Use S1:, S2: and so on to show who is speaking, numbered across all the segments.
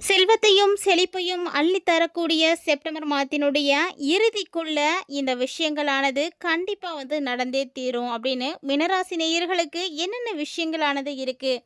S1: செல்வத்தையும் செழிப்பையும் அள்ளி தரக்கூடிய செப்டம்பர் மாதத்தினுடைய இறுதிக்குள்ள இந்த விஷயங்களானது கண்டிப்பாக வந்து நடந்தே தீரும் அப்படின்னு மினராசி நேயர்களுக்கு என்னென்ன விஷயங்களானது இருக்குது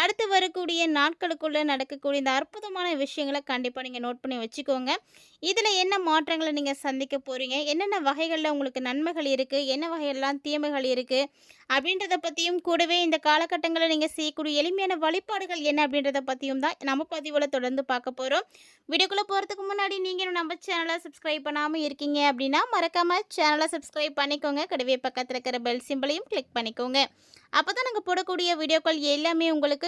S1: அடுத்து வரக்கூடிய நாட்களுக்குள்ளே நடக்கக்கூடிய இந்த அற்புதமான விஷயங்களை கண்டிப்பாக நீங்கள் நோட் பண்ணி வச்சுக்கோங்க. இதில் என்ன மாற்றங்களை நீங்கள் சந்திக்க போகிறீங்க என்னென்ன வகைகளில் உங்களுக்கு நன்மைகள் இருக்குது என்ன வகையெல்லாம் தீமைகள் இருக்குது அப்படின்றத பற்றியும் கூடவே இந்த காலகட்டங்களில் நீங்கள் செய்யக்கூடிய எளிமையான வழிபாடுகள் என்ன அப்படின்றத பற்றியும் தான் நம்ம பதிவில் தொடர்ந்து பார்க்க போகிறோம் வீடியோக்குள்ளே போகிறதுக்கு முன்னாடி நீங்கள் நம்ம சேனலை சப்ஸ்கிரைப் பண்ணாமல் இருக்கீங்க அப்படின்னா மறக்காமல் சேனலை சப்ஸ்கிரைப் பண்ணிக்கோங்க. கூடவே பக்கத்தில் இருக்கிற பெல் சிம்பிளையும் கிளிக் பண்ணிக்கோங்க. அப்போ தான் நாங்கள் போடக்கூடிய வீடியோக்கள் எல்லாமே உங்களுக்கு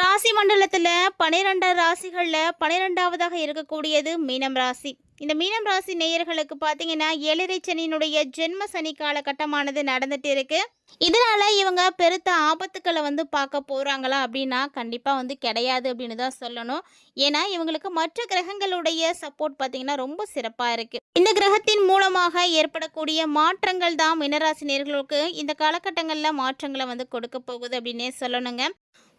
S1: ராசி மண்டலத்தில் பன்னிரெண்டாம் ராசிகளில் பன்னிரெண்டாவதாக இருக்கக்கூடியது மீனம் ராசி. இந்த மீனம் ராசி நேயர்களுக்கு பார்த்தீங்கன்னா ஏழரை சனியினுடைய ஜென்ம சனி காலகட்டமானது நடந்துட்டு இருக்கு. இதனால இவங்க பெருத்த ஆபத்துக்களை வந்து பார்க்க போறாங்களா அப்படின்னா கண்டிப்பாக வந்து கிடையாது அப்படின்னு தான் சொல்லணும். ஏன்னா இவங்களுக்கு மற்ற கிரகங்களுடைய சப்போர்ட் பார்த்தீங்கன்னா ரொம்ப சிறப்பாக இருக்கு. இந்த கிரகத்தின் மூலமாக ஏற்படக்கூடிய மாற்றங்கள் தான் மீனராசி நேர்களுக்கு இந்த காலகட்டங்களில் மாற்றங்களை வந்து கொடுக்க போகுது அப்படின்னே சொல்லணுங்க.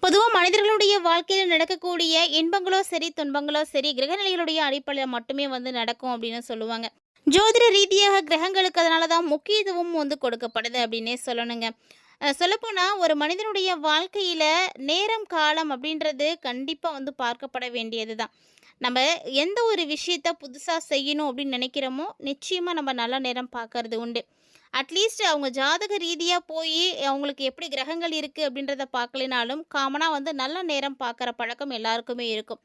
S1: பொதுவாக மனிதர்களுடைய வாழ்க்கையில் நடக்கக்கூடிய இன்பங்களோ சரி துன்பங்களோ சரி கிரகநிலைகளுடைய அடிப்படையில் மட்டுமே வந்து நடக்கும் அப்படின்னு சொல்லுவாங்க. ஜோதிட ரீதியாக கிரகங்களுக்கு அதனால தான் முக்கியத்துவம் வந்து கொடுக்கப்படுது அப்படின்னே சொல்லணுங்க. சொல்லப்போனால் ஒரு மனிதனுடைய வாழ்க்கையில் நேரம் காலம் அப்படின்றது கண்டிப்பாக வந்து பார்க்கப்பட வேண்டியது தான். நம்ம எந்த ஒரு விஷயத்த புதுசாக செய்யணும் அப்படின்னு நினைக்கிறோமோ நிச்சயமாக நம்ம நல்ல நேரம் பார்க்கறது உண்டு. அட்லீஸ்ட் அவங்க ஜாதக ரீதியாக போய் அவங்களுக்கு எப்படி கிரகங்கள் இருக்குது அப்படின்றத பார்க்கலினாலும் காமனாக வந்து நல்ல நேரம் பார்க்குற பழக்கம் எல்லாருக்குமே இருக்கும்.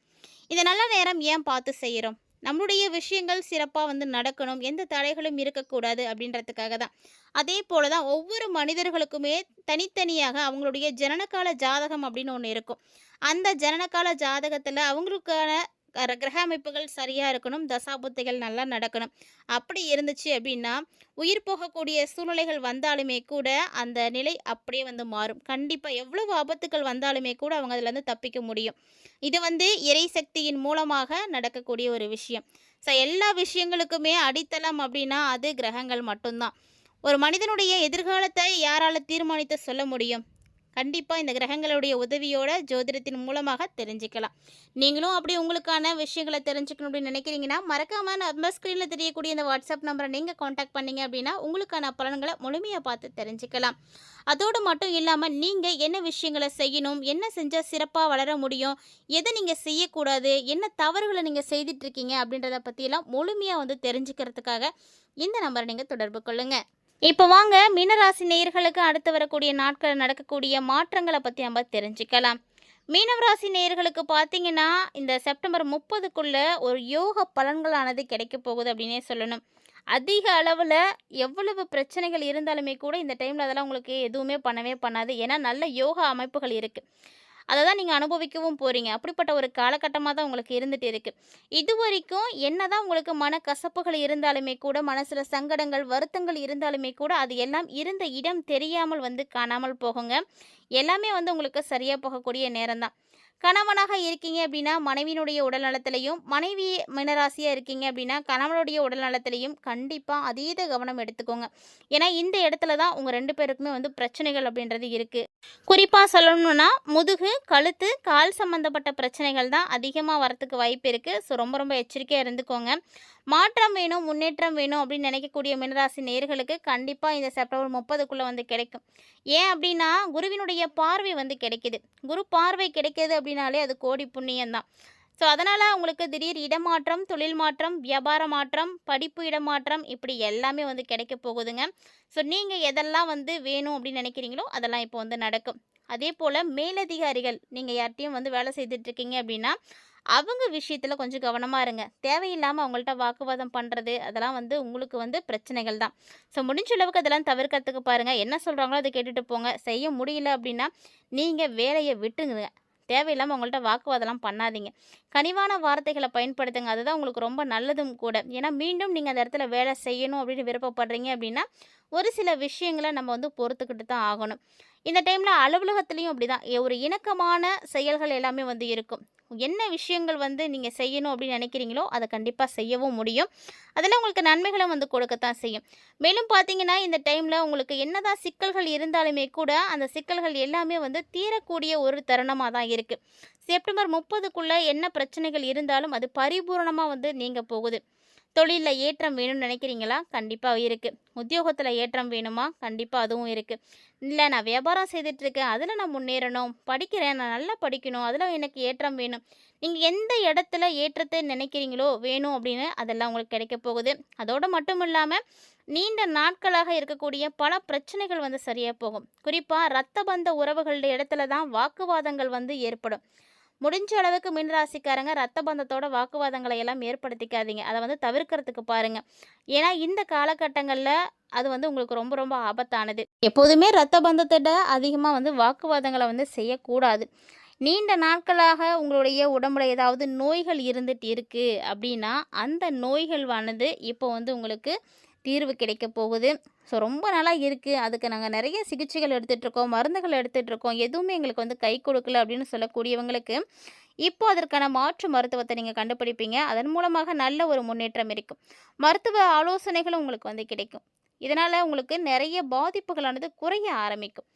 S1: இந்த நல்ல நேரம் ஏன் பார்த்து செய்கிறோம் நம்மளுடைய விஷயங்கள் சிறப்பாக வந்து நடக்கணும். எந்த தடைகளும் இருக்கக்கூடாது அப்படின்றதுக்காக தான். அதே போல தான் ஒவ்வொரு மனிதர்களுக்குமே தனித்தனியாக அவங்களுடைய ஜனனகால ஜாதகம் அப்படின்னு ஒன்று இருக்கும். அந்த ஜனனகால ஜாதகத்தில் அவங்களுக்கான கிரக அமைப்புகள் சரியாக இருக்கணும் தசாபுத்திகள் நல்லா நடக்கணும். அப்படி இருந்துச்சு அப்படின்னா உயிர் போகக்கூடிய சூழ்நிலைகள் வந்தாலுமே கூட அந்த நிலை அப்படியே வந்து மாறும். கண்டிப்பாக எவ்வளவு ஆபத்துக்கள் வந்தாலுமே கூட அவங்க அதிலேருந்து தப்பிக்க முடியும். இது வந்து இறை சக்தியின் மூலமாக நடக்கக்கூடிய ஒரு விஷயம். ஸோ எல்லா விஷயங்களுக்குமே அடித்தளம் அப்படின்னா அது கிரகங்கள் மட்டும்தான். ஒரு மனிதனுடைய எதிர்காலத்தை யாரால தீர்மானித்து சொல்ல முடியும்? கண்டிப்பாக இந்த கிரகங்களுடைய உதவியோட ஜோதிடத்தின் மூலமாக தெரிஞ்சுக்கலாம். நீங்களும் அப்படி உங்களுக்கான விஷயங்களை தெரிஞ்சுக்கணும் அப்படின்னு நினைக்கிறீங்கன்னா மறக்காமல் நம்ம ஸ்க்ரீனில் தெரியக்கூடிய இந்த வாட்ஸ்அப் நம்பரை நீங்கள் காண்டாக்ட் பண்ணீங்க அப்படின்னா உங்களுக்கான பலன்களை முழுமையாக பார்த்து தெரிஞ்சுக்கலாம். அதோடு மட்டும் இல்லாமல் நீங்கள் என்ன விஷயங்களை செய்யணும் என்ன செஞ்சால் சிறப்பாக வளர முடியும் எதை நீங்கள் செய்யக்கூடாது என்ன தவறுகளை நீங்கள் செய்துட்ருக்கீங்க அப்படின்றத பற்றியெல்லாம் முழுமையாக வந்து தெரிஞ்சுக்கிறதுக்காக இந்த நம்பரை நீங்கள் தொடர்பு கொள்ளுங்கள் இப்போ வாங்க மீனராசி நேயர்களுக்கு அடுத்து வரக்கூடிய நாட்களில் நடக்கக்கூடிய மாற்றங்களை பற்றி நம்ம தெரிஞ்சுக்கலாம். மீனவராசி நேயர்களுக்கு பார்த்தீங்கன்னா இந்த செப்டம்பர் முப்பதுக்குள்ள ஒரு யோக பலன்களானது கிடைக்க போகுது அப்படின்னே சொல்லணும். அதிக அளவில் எவ்வளவு பிரச்சனைகள் இருந்தாலுமே கூட இந்த டைமில் அதெல்லாம் உங்களுக்கு எதுவுமே பண்ணவே பண்ணாது. ஏன்னா நல்ல யோகா அமைப்புகள் இருக்குது அதை தான் நீங்கள் அனுபவிக்கவும் போகிறீங்க அப்படிப்பட்ட ஒரு காலகட்டமாக தான் உங்களுக்கு இருந்துகிட்டு இருக்குது இது வரைக்கும் என்ன தான் உங்களுக்கு மனக்கசப்புகள் இருந்தாலுமே கூட மனசில் சங்கடங்கள் வருத்தங்கள் இருந்தாலுமே கூட அது எல்லாம் இருந்த இடம் தெரியாமல் வந்து காணாமல் போகுங்க. எல்லாமே வந்து உங்களுக்கு சரியாக போகக்கூடிய நேரம் தான். கணவனாக இருக்கீங்க அப்படின்னா மனைவியினுடைய உடல் நலத்திலையும் மனைவி மினராசியாக இருக்கீங்க அப்படின்னா கணவனுடைய உடல் நலத்திலையும் கண்டிப்பாக அதீத கவனம் எடுத்துக்கோங்க. ஏன்னா இந்த இடத்துல தான் உங்கள் ரெண்டு பேருக்குமே வந்து பிரச்சனைகள் அப்படின்றது இருக்குது குறிப்பாக சொல்லணும்னா முதுகு கழுத்து கால் சம்மந்தப்பட்ட பிரச்சனைகள் தான் அதிகமாக வரத்துக்கு வாய்ப்பு இருக்குது ஸோ ரொம்ப ரொம்ப எச்சரிக்கையாக இருந்துக்கோங்க. மாற்றம் வேணும் முன்னேற்றம் வேணும் அப்படின்னு நினைக்கக்கூடிய மினராசி நேர்களுக்கு கண்டிப்பாக இந்த செப்டம்பர் முப்பதுக்குள்ளே வந்து கிடைக்கும். ஏன் அப்படின்னா குருவினுடைய பார்வை வந்து கிடைக்குது. குரு பார்வை கிடைக்கிது அப்படின்னாலே அது கோடி புண்ணியம் தான் ஸோ அதனால் உங்களுக்கு திடீர் இடமாற்றம் தொழில் மாற்றம் வியாபார மாற்றம் படிப்பு இடமாற்றம் இப்படி எல்லாமே வந்து கிடைக்க போகுதுங்க. ஸோ நீங்கள் எதெல்லாம் வந்து வேணும் அப்படின்னு நினைக்கிறீங்களோ அதெல்லாம் இப்போ வந்து நடக்கும். அதே போல் மேலதிகாரிகள் நீங்கள் யார்கிட்டையும் வந்து வேலை செய்துட்ருக்கீங்க அப்படின்னா அவங்க விஷயத்தில் கொஞ்சம் கவனமாக இருங்க. தேவையில்லாமல் அவங்கள்ட்ட வாக்குவாதம் பண்ணுறது அதெல்லாம் வந்து உங்களுக்கு வந்து பிரச்சனைகள் தான். ஸோ முடிஞ்ச அளவுக்கு அதெல்லாம் தவிர்க்கிறதுக்கு பாருங்கள் என்ன சொல்கிறாங்களோ அதை கேட்டுட்டு போங்க. செய்ய முடியல அப்படின்னா நீங்கள் வேலையை விட்டுங்க தேவையில்லாமல் உங்கள்கிட்ட வாக்குவாதம்லாம் பண்ணாதீங்க. கனிவான வார்த்தைகளை பயன்படுத்துங்க. அதுதான் உங்களுக்கு ரொம்ப நல்லதும் கூட. ஏன்னா மீண்டும் நீங்கள் அந்த இடத்துல வேலை செய்யணும் அப்படின்னு விருப்பப்படுறீங்க அப்படின்னா ஒரு சில விஷயங்களை நம்ம வந்து பொறுத்துக்கிட்டு தான் ஆகணும். இந்த டைமில் அலுவலகத்துலேயும் அப்படி தான் ஒரு இணக்கமான செயல்கள் எல்லாமே வந்து இருக்கும். என்ன விஷயங்கள் வந்து நீங்கள் செய்யணும் அப்படின்னு நினைக்கிறீங்களோ அதை கண்டிப்பாக செய்யவும் முடியும். அதில் உங்களுக்கு நன்மைகளும் வந்து கொடுக்கத்தான் செய்யும். மேலும் பார்த்தீங்கன்னா இந்த டைமில் உங்களுக்கு என்னதான் சிக்கல்கள் இருந்தாலுமே கூட அந்த சிக்கல்கள் எல்லாமே வந்து தீரக்கூடிய ஒரு தருணமாக தான் இருக்குது செப்டம்பர் முப்பதுக்குள்ளே என்ன பிரச்சனைகள் இருந்தாலும் அது பரிபூரணமாக வந்து நீங்கள் போகுது. தொழிலில் ஏற்றம் வேணும்னு நினைக்கிறீங்களா? கண்டிப்பாக இருக்குது உத்தியோகத்தில் ஏற்றம் வேணுமா? கண்டிப்பாக அதுவும் இருக்குது இல்லை நான் வியாபாரம் செய்துட்ருக்கேன் அதில் நான் முன்னேறணும். படிக்கிறேன். நான் நல்லா படிக்கணும். அதில் எனக்கு ஏற்றம் வேணும். நீங்கள் எந்த இடத்துல ஏற்றத்தை நினைக்கிறீங்களோ வேணும் அப்படின்னு அதெல்லாம் உங்களுக்கு கிடைக்க போகுது. அதோடு மட்டும் இல்லாமல் நீண்ட நாட்களாக இருக்கக்கூடிய பல பிரச்சனைகள் வந்து சரியாக போகும். குறிப்பாக ரத்த பந்த உறவுகளுடைய இடத்துல தான் வாக்குவாதங்கள் வந்து ஏற்படும். முடிஞ்ச அளவுக்கு மீனராசிக்காரங்க ரத்த பந்தத்தோட வாக்குவாதங்களை எல்லாம் ஏற்படுத்திக்காதீங்க. அதை வந்து தவிர்க்கிறதுக்கு பாருங்கள் ஏன்னா இந்த காலகட்டங்களில் அது வந்து உங்களுக்கு ரொம்ப ரொம்ப ஆபத்தானது. எப்போதுமே ரத்த பந்தத்திட அதிகமாக வந்து வாக்குவாதங்களை வந்து செய்யக்கூடாது. நீண்ட நாட்களாக உங்களுடைய உடம்புல ஏதாவது நோய்கள் இருந்துட்டு இருக்குது அப்படின்னா அந்த நோய்கள்வானது இப்போ வந்து உங்களுக்கு தீர்வு கிடைக்க போகுது. ஸோ ரொம்ப நாளாக இருக்குது அதுக்கு நாங்கள் நிறைய சிகிச்சைகள் எடுத்துகிட்ருக்கோம் மருந்துகள் எடுத்துகிட்ருக்கோம் எதுவுமே எங்களுக்கு வந்து கை கொடுக்கல அப்படின்னு சொல்லக்கூடியவங்களுக்கு இப்போ அதற்கான மாற்று மருத்துவத்தை நீங்கள் கண்டுபிடிப்பீங்க. அதன் மூலமாக நல்ல ஒரு முன்னேற்றம் இருக்கும். மருத்துவ ஆலோசனைகளும் உங்களுக்கு வந்து கிடைக்கும். இதனால் உங்களுக்கு நிறைய பாதிப்புகளானது குறைய ஆரம்பிக்கும்.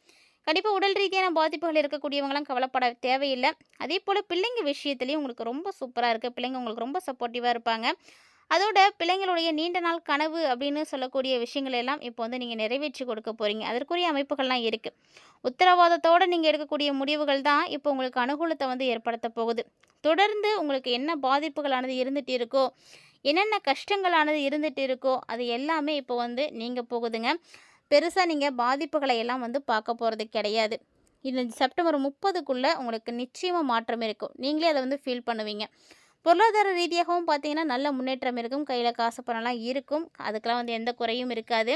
S1: கண்டிப்பாக உடல் ரீதியான பாதிப்புகள் இருக்கக்கூடியவங்களாம் கவலைப்பட தேவையில்லை. அதே போல் பிள்ளைங்க விஷயத்துலேயும் உங்களுக்கு ரொம்ப சூப்பராக இருக்குது பிள்ளைங்க உங்களுக்கு ரொம்ப சப்போர்ட்டிவாக இருப்பாங்க. அதோட பிள்ளைங்களுடைய நீண்ட நாள் கனவு அப்படின்னு சொல்லக்கூடிய விஷயங்கள் எல்லாம் இப்போ வந்து நீங்கள் நிறைவேற்றி கொடுக்க போகிறீங்க அதற்குரிய அமைப்புகள்லாம் இருக்குது உத்தரவாதத்தோடு நீங்கள் எடுக்கக்கூடிய முடிவுகள் தான் இப்போ உங்களுக்கு அனுகூலத்தை வந்து ஏற்படுத்த போகுது. தொடர்ந்து உங்களுக்கு என்ன பாதிப்புகளானது இருந்துகிட்டு இருக்கோ என்னென்ன கஷ்டங்களானது இருந்துகிட்டு இருக்கோ அது எல்லாமே இப்போ வந்து நீங்கள் போகுதுங்க. பெருசாக நீங்கள் பாதிப்புகளை எல்லாம் வந்து பார்க்க போகிறது கிடையாது. இந்த செப்டம்பர் முப்பதுக்குள்ளே உங்களுக்கு நிச்சயமாக மாற்றம் இருக்கும். நீங்களே அதை வந்து ஃபீல் பண்ணுவீங்க. பொருளாதார ரீதியாகவும் பார்த்தீங்கன்னா நல்ல முன்னேற்றம் இருக்கும். கையில் காசு பணம்லாம் இருக்கும். அதுக்கெலாம் வந்து எந்த குறையும் இருக்காது.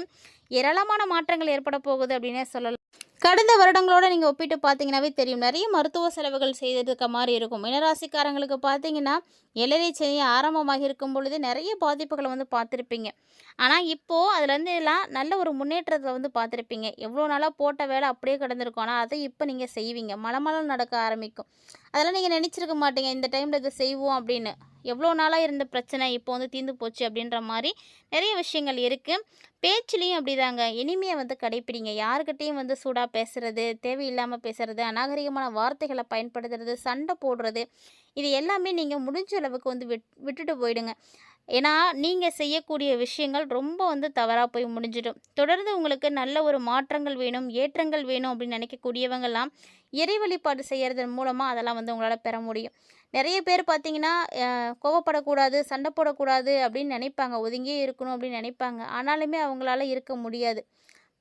S1: ஏராளமான மாற்றங்கள் ஏற்பட போகுது அப்படின்னே சொல்லலாம். கடந்த வருடங்களோட நீங்கள் ஒப்பிட்டு பார்த்தீங்கன்னாவே தெரியும். நிறைய மருத்துவ செலவுகள் செய்திருக்க மாதிரி இருக்கும். மீனராசிக்காரங்களுக்கு பார்த்தீங்கன்னா எல்லை சனி ஆரம்பமாக இருக்கும் பொழுது நிறைய பாதிப்புகளை வந்து பார்த்துருப்பீங்க. ஆனால் இப்போது அதுலேருந்து எல்லாம் நல்ல ஒரு முன்னேற்றத்தை வந்து பார்த்துருப்பீங்க. எவ்வளோ நாளாக போட்ட வேலை அப்படியே கிடந்திருக்கும். ஆனால் அதை இப்போ நீங்கள் செய்வீங்க. மலமலம் நடக்க ஆரம்பிக்கும். அதெல்லாம் நீங்கள் நினச்சிருக்க மாட்டீங்க. இந்த டைமில் இதை செய்வோம் அப்படின்னு. எவ்வளோ நாளாக இருந்த பிரச்சனை இப்போ வந்து தீர்ந்து போச்சு அப்படின்ற மாதிரி நிறைய விஷயங்கள் இருக்குது பேச்சுலேயும் அப்படிதாங்க. இனிமையை வந்து கடைப்பிடிங்க. யாருக்கிட்டேயும் வந்து சூடாக பேசுகிறது தேவையில்லாமல் பேசுகிறது அநாகரிகமான வார்த்தைகளை பயன்படுத்துறது சண்டை போடுறது இது எல்லாமே நீங்கள் முடிஞ்ச அளவுக்கு வந்து விட் விட்டுட்டு போயிடுங்க. ஏன்னா நீங்கள் செய்யக்கூடிய விஷயங்கள் ரொம்ப வந்து தவறாக போய் முடிஞ்சிடும். தொடர்ந்து உங்களுக்கு நல்ல ஒரு மாற்றங்கள் வேணும் ஏற்றங்கள் வேணும் அப்படின்னு நினைக்கக்கூடியவங்கெல்லாம் இறை வழிபாடு செய்கிறதன் மூலமாக அதெல்லாம் வந்து உங்களால் பெற முடியும். நிறைய பேர் பார்த்தீங்கன்னா கோவப்படக்கூடாது சண்டை போடக்கூடாது அப்படின்னு நினைப்பாங்க. ஒதுங்கியே இருக்கணும் அப்படின்னு நினைப்பாங்க. ஆனாலுமே அவங்களால இருக்க முடியாது.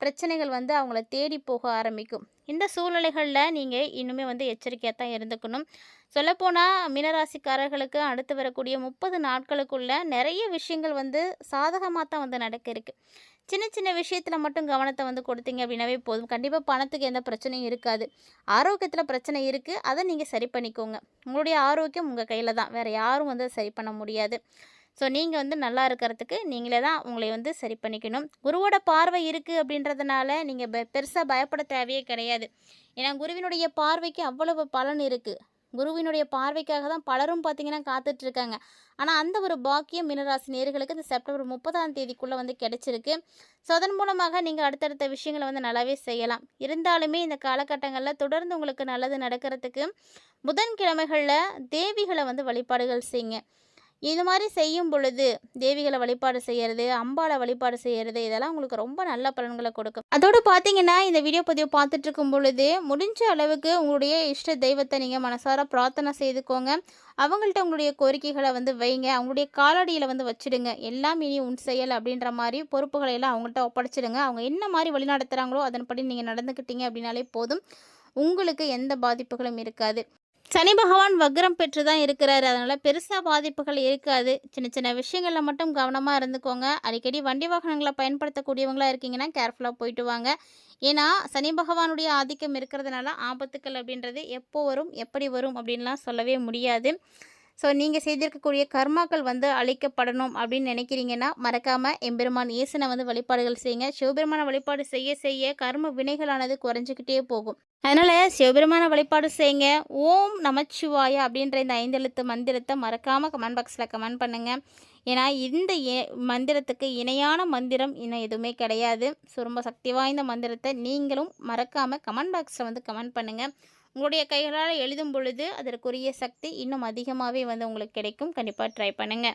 S1: பிரச்சனைகள் வந்து அவங்கள தேடி போக ஆரம்பிக்கும். இந்த சூழ்நிலைகளில் நீங்கள் இன்னுமே வந்து எச்சரிக்கையாக தான் இருந்துக்கணும். சொல்லப்போனால் மீனராசிக்காரர்களுக்கு அடுத்து வரக்கூடிய முப்பது நாட்களுக்குள்ள நிறைய விஷயங்கள் வந்து சாதகமாக தான் வந்து நடக்க இருக்குது சின்ன சின்ன விஷயத்தில் மட்டும் கவனத்தை வந்து கொடுத்தீங்க அப்படின்னாவே போதும். கண்டிப்பாக பணத்துக்கு எந்த பிரச்சனையும் இருக்காது. ஆரோக்கியத்தில் பிரச்சனை இருக்குது அதை நீங்கள் சரி பண்ணிக்கோங்க. உங்களுடைய ஆரோக்கியம் உங்கள் கையில் தான். வேறு யாரும் வந்து சரி பண்ண முடியாது. ஸோ நீங்கள் வந்து நல்லா இருக்கிறதுக்கு நீங்களே தான் உங்களை வந்து சரி பண்ணிக்கணும். குருவோட பார்வை இருக்குது அப்படின்றதுனால நீங்கள் பெ பெருசாக பயப்பட தேவையே கிடையாது. ஏன்னா குருவினுடைய பார்வைக்கு அவ்வளவு பலன் இருக்குது குருவினுடைய பார்வைக்காக தான் பலரும் பார்த்தீங்கன்னா காத்துட்ருக்காங்க. ஆனால் அந்த ஒரு பாக்கியம் மீனராசி நேர்களுக்கு இந்த செப்டம்பர் முப்பதாம் தேதிக்குள்ளே வந்து கிடச்சிருக்கு. ஸோ அதன் மூலமாக நீங்கள் அடுத்தடுத்த விஷயங்களை வந்து நல்லாவே செய்யலாம். இருந்தாலுமே இந்த காலகட்டங்களில் தொடர்ந்து உங்களுக்கு நல்லது நடக்கிறதுக்கு புதன்கிழமைகளில் தேவிகளை வந்து வழிபாடுகள் செய்யுங்க. இது மாதிரி செய்யும் பொழுது தேவிகளை வழிபாடு செய்கிறது அம்பாளை வழிபாடு செய்கிறது இதெல்லாம் உங்களுக்கு ரொம்ப நல்ல பலன்களை கொடுக்கும். அதோடு பார்த்தீங்கன்னா இந்த வீடியோ பதிவை பார்த்துட்டு இருக்கும் பொழுது முடிஞ்ச அளவுக்கு உங்களுடைய இஷ்ட தெய்வத்தை நீங்கள் மனசார பிரார்த்தனை செய்துக்கோங்க. அவங்கள்ட்ட உங்களுடைய கோரிக்கைகளை வந்து வைங்க. அவங்களுடைய காலடியில் வந்து வச்சிடுங்க. எல்லாம் இனி உன் செயல் அப்படின்ற மாதிரி பொறுப்புகளை எல்லாம் அவங்கள்ட்ட ஒப்படைச்சிடுங்க. அவங்க என்ன மாதிரி வழிநடத்துகிறாங்களோ அதன்படி நீங்கள் நடந்துக்கிட்டீங்க அப்படின்னாலே போதும். உங்களுக்கு எந்த பாதிப்புகளும் இருக்காது. சனி பகவான் வக்ரம் பெற்று தான் இருக்கிறாரு. அதனால் பெருசாக பாதிப்புகள் இருக்காது. சின்ன சின்ன விஷயங்களில் மட்டும் கவனமாக இருந்துக்கோங்க. அடிக்கடி வண்டி வாகனங்களை பயன்படுத்தக்கூடியவங்களாக இருக்கீங்கன்னா கேர்ஃபுல்லாக போயிட்டு வாங்க. ஏன்னா சனி பகவானுடைய ஆதிக்கம் இருக்கிறதுனால ஆபத்துக்கள் அப்படின்றது எப்போ வரும் எப்படி வரும் அப்படின்லாம் சொல்லவே முடியாது. ஸோ நீங்கள் செய்திருக்கக்கூடிய கர்மாக்கள் வந்து அழிக்கப்படணும் அப்படின்னு நினைக்கிறீங்கன்னா மறக்காமல் எம்பெருமான் இயேசனை வந்து வழிபாடுகள் செய்யுங்க. சிவபெருமான வழிபாடு செய்ய செய்ய கர்ம வினைகளானது குறைஞ்சிக்கிட்டே போகும். அதனால் சிவபெருமான வழிபாடு செய்யுங்க. ஓம் நமச்சிவாய அப்படின்ற இந்த ஐந்தெழுத்து மந்திரத்தை மறக்காமல் கமெண்ட் பாக்ஸில் கமெண்ட் பண்ணுங்கள் ஏன்னா இந்த மந்திரத்துக்கு இணையான மந்திரம் இன்னும் எதுவுமே கிடையாது. ஸோ ரொம்ப சக்தி வாய்ந்த மந்திரத்தை நீங்களும் மறக்காமல் கமெண்ட் பாக்ஸில் வந்து கமெண்ட் பண்ணுங்கள் உங்களுடைய கைகளால் எழுதும் பொழுது அதற்குரிய சக்தி இன்னும் அதிகமாகவே வந்து உங்களுக்கு கிடைக்கும். கண்டிப்பாக ட்ரை பண்ணுங்கள்